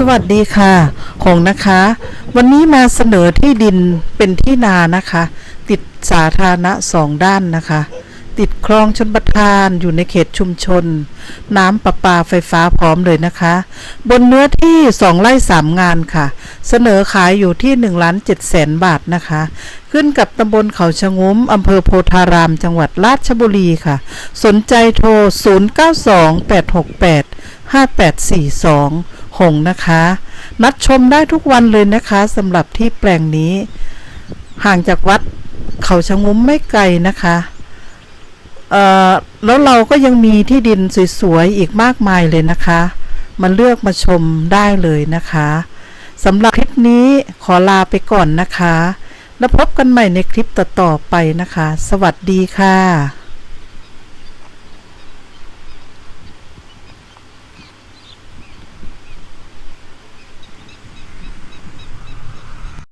สวัสดีค่ะหงนะคะ วันนี้มาเสนอที่ดินเป็นที่นานะคะ ติดสาธารณะสองด้านนะคะ ติดคลองชนประทานอยู่ในเขตชุมชน น้ำประปาไฟฟ้าพร้อมเลยนะคะ บนเนื้อที่สองไร่สามงานค่ะ เสนอขายอยู่ที่1ล้าน7แสนบาทนะคะ ขึ้นกับตำบลเขาชะงุ้มอำเภอโพธารามจังหวัดราชบุรีค่ะ สนใจโทร 092868 5842 หงนะคะ นัดชมได้ทุกวันเลยนะคะสำหรับที่แปลงนี้ ห่างจากวัดเขาชะงุ้มไม่ไกลนะคะเอ่อแล้วเราก็ยังมีที่ดินสวยๆอีกมากมายเลยนะคะ มาเลือกมาชมได้เลยนะคะสำหรับคลิปนี้ขอลาไปก่อนนะคะ แล้วพบกันใหม่ในคลิปต่อๆไปนะคะ สวัสดีค่ะ